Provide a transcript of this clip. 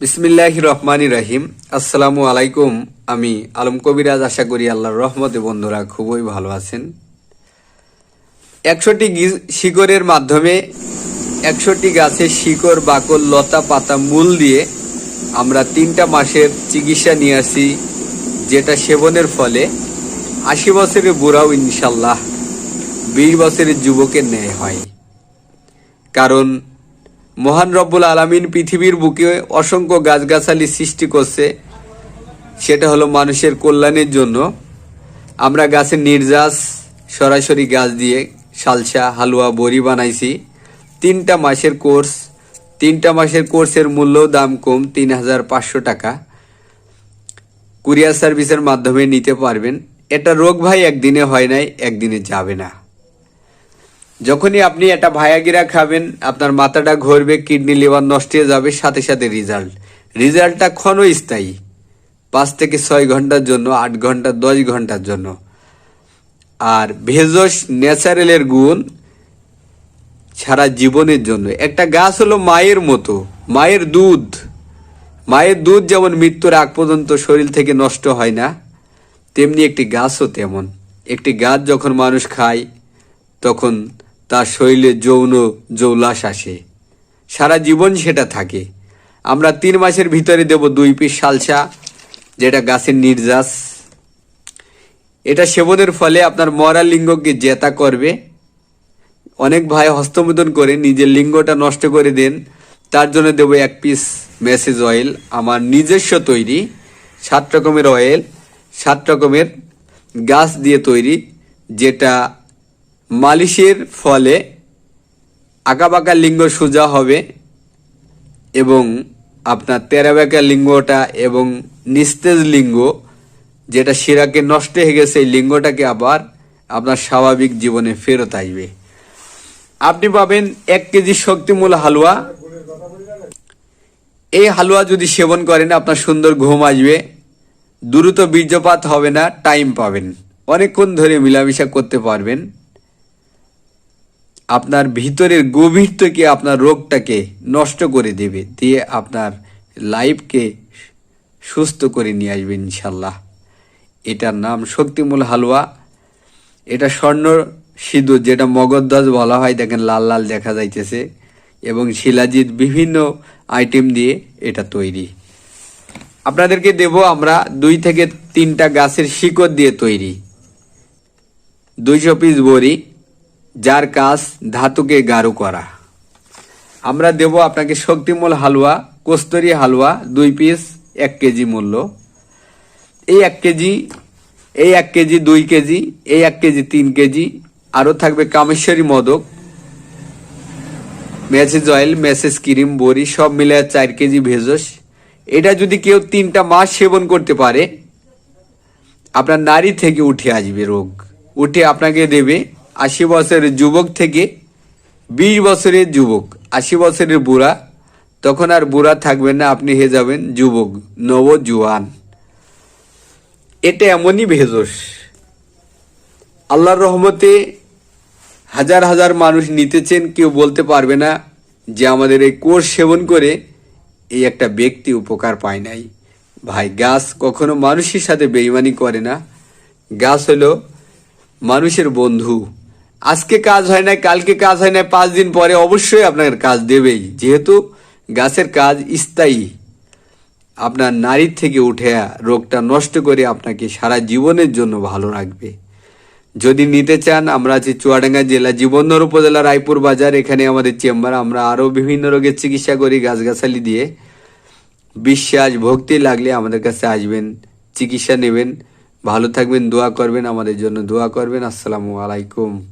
বিসমিল্লাহ রহমানি রাহিম। আসসালামু আলাইকুম। আমি আলম কবিরাজ, আশা করি আল্লাহর রহমতে বন্ধুরা খুবই ভালো আছেন। একশোটি শিকড়ের মাধ্যমে একশোটি গাছের শিকড়, বাকল, লতা, পাতা, মূল দিয়ে আমরা তিনটা মাসের চিকিৎসা নিয়ে আসি, যেটা সেবনের ফলে আশি বছরের বুড়াও ইনশাল্লাহ বিশ বছরের যুবকের ন্যায় হয়। কারণ মহান রব্বুল আলামিন পৃথিবীর বুকে অসংখ্য গাছগাছালি সৃষ্টি করছে। সেটা হলো মানুষের কল্যাণের জন্য। আমরা গাছের নির্যাস, সরাসরি গাছ দিয়ে সালসা হালুয়া, বড়ি বানাইছি। তিনটা মাসের কোর্স, তিনটা মাসের কোর্সের মূল্য দাম কম, তিন হাজার পাঁচশো টাকা। কুরিয়ার সার্ভিসের মাধ্যমে নিতে পারবেন। এটা রোগ ভাই একদিনে হয় নাই, একদিনে যাবে না। যখনই আপনি একটা ভায়াগিরা খাবেন, আপনার মাথাটা ঘুরবে, কিডনি, লিভার নষ্ট হয়ে যাবে, সাথে সাথে রেজাল্ট রেজাল্টটা ক্ষণস্থায়ী পাঁচ থেকে ছয় ঘণ্টার জন্য, আট ঘণ্টা, দশ ঘণ্টার জন্য। আর ভেজস ন্যাচারালের গুণ সারা জীবনের জন্য। একটা গাছ হলো মায়ের মতো, মায়ের দুধ। মায়ের দুধ যেমন মৃত্যুর আগ পর্যন্ত শরীর থেকে নষ্ট হয় না, তেমনি একটি গাছও তেমন। একটি গাছ যখন মানুষ খায়, তখন তার শরীরে যৌন জৌলাস আসে। সারা জীবন সেটা থাকে। আমরা তিন মাসের ভিতরে দেব দুই পিস সালসা যেটা গাছের নির্যাস। এটা সেবনের ফলে আপনার মরা লিঙ্গকে জেতা করবে। অনেক ভাই হস্তমোদন করে নিজের লিঙ্গটা নষ্ট করে দেন। তার জন্য দেবো এক পিস মেসেজ অয়েল, আমার নিজস্ব তৈরি, সাত রকমের অয়েল, সাত রকমের গাছ দিয়ে তৈরি, যেটা মালিশের ফলে আঁকাবাঁকা লিঙ্গ সোজা হবে এবং আপনার তেরাবাঁকা লিঙ্গটা এবং নিস্তেজ লিঙ্গ, যেটা শিরাকে নষ্ট হয়ে গেছে, এই লিঙ্গটাকে আবার আপনার স্বাভাবিক জীবনে ফেরত আসবে। আপনি পাবেন এক কেজি শক্তিমূল হালুয়া। এই হালুয়া যদি সেবন করেন, আপনার সুন্দর ঘুম আসবে। দ্রুত বীর্যপাত হবে না, টাইম পাবেন। অনেকক্ষণ ধরে মিলামিশা করতে পারবেন। আপনার ভিতরের গভীর থেকে আপনার রোগটাকে নষ্ট করে দেবে, দিয়ে আপনার লাইফকে সুস্থ করে নিয়ে আসবে ইনশাল্লাহ এটার নাম শক্তিমূল হালুয়া এটা স্বর্ণ সিঁদুর, যেটা মগদ্দাস বলা হয়, দেখেন লাল লাল দেখা যাইতেছে, এবং শিলাজিৎ বিভিন্ন আইটেম দিয়ে এটা তৈরি। আপনাদেরকে দেব আমরা দুই থেকে তিনটা গাছের শিকড় দিয়ে তৈরি। দুইশো পিস বড়ি যার কাজ ধাতুকে গাঢ় করা। আমরা দেব আপনাকে শক্তিমূল হালুয়া, কস্তরি হালুয়া, দুই পিস, এক কেজি মূল্য। এই এক কেজি, এই এক কেজি দুই কেজি, এই এক কেজি তিন কেজি, আরও থাকবে Kameshwari Modak, massage oil, massage cream, বড়ি, সব মিলে চার কেজি ভেজস এটা যদি কেউ তিনটা মাস সেবন করতে পারে, আপনার নারী থেকে উঠে আসবে রোগ। উঠে আপনাকে দেবে আশি বছরের যুবক থেকে বিশ বছরের যুবক, আশি বছরের বুড়া, তখন আর বুড়া থাকবেন না, আপনি হয়ে যাবেন যুবক নব জুয়ান এটা এমনই ভেজস আল্লাহর রহমতে হাজার হাজার মানুষ নিতেছেন, কেউ বলতে পারবে না যে আমাদের এই কোর্স সেবন করে এই একটা ব্যক্তি উপকার পায় নাই। ভাই, গাছ কখনো মানুষের সাথে বেইমানি করে না। গাছ হলো মানুষের বন্ধু। আজকে কাজ হয় না কালকে কাজ হয় না পাঁচ দিন পরে অবশ্যই আপনার কাজ দেবেই। যেহেতু গাছের কাজ স্থায়ী। আপনার নারীর থেকে উঠে রোগটা নষ্ট করে আপনাকে সারা জীবনের জন্য ভালো রাখবে। যদি নিতে চান, আমরা আছি চুয়াডাঙ্গা জেলা জীবননগর উপজেলা, রায়পুর বাজার। এখানে আমাদের চেম্বার, আমরা আরও বিভিন্ন রোগের চিকিৎসা করি গাছগাছালি দিয়ে। বিশ্বাস, ভক্তি লাগলে আমাদের কাছে আসবেন, চিকিৎসা নেবেন। ভালো থাকবেন, দোয়া করবেন, আমাদের জন্য দোয়া করবেন। আসসালামু আলাইকুম।